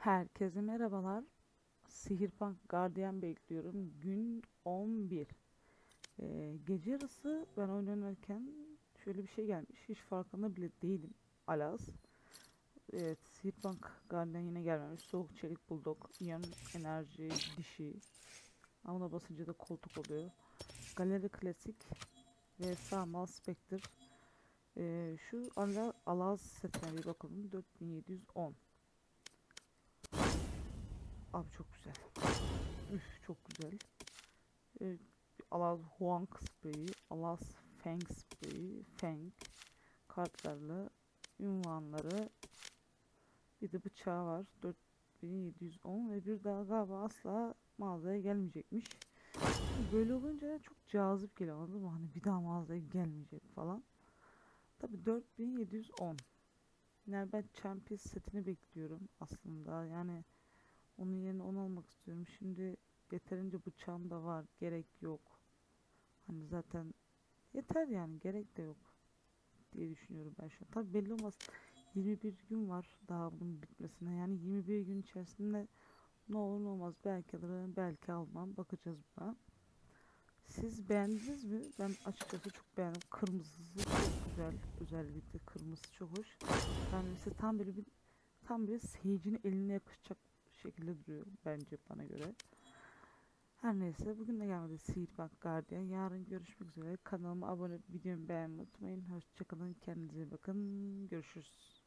Herkese merhabalar. Sihirpunk Guardian bekliyorum. Gün 11. Ee, gece yarısı ben oyun oynarken şöyle bir şey gelmiş. Hiç farkında bile değilim. Alas. Evet, Sihirpunk Guardian yine gelmemiş. Soğuk çelik bulldog, iyon enerji, dişi. Ama basınca da koltuk oluyor. Galeri klasik ve Samal Spectre. Ee, şu Ala, Alaz setine bir bakalım. 4710. Abi çok güzel. Üf çok güzel. Ee, Alaz Huang spreyi, Alaz Feng spreyi, Feng kartlarla ünvanları bir de bıçağı var. 4710 ve bir daha galiba asla mağazaya gelmeyecekmiş. Böyle olunca çok cazip geliyor anladın mı? Hani bir daha mağazaya gelmeyecek falan. Tabi 4710. Yani ben Champions setini bekliyorum aslında. Yani onun yerine onu almak istiyorum. Şimdi yeterince bıçağım da var. Gerek yok. Hani zaten yeter yani. Gerek de yok. Diye düşünüyorum ben şu an. Tabi belli olmaz. 21 gün var daha bunun bitmesine. Yani 21 gün içerisinde ne olur ne olmaz. Belki alırım, belki almam. Bakacağız buna. Siz beğendiniz mi? Ben açıkçası çok beğendim. Kırmızısı çok güzel. Özellikle kırmızısı çok hoş. Yani mesela tam böyle bir tam bir seyircinin eline yakışacak şekilde duruyor bence bana göre. Her neyse bugün de gelmedi Sihirbak Guardian. Yarın görüşmek üzere. Kanalıma abone videomu beğenmeyi unutmayın. Hoşçakalın. Kendinize bakın. Görüşürüz.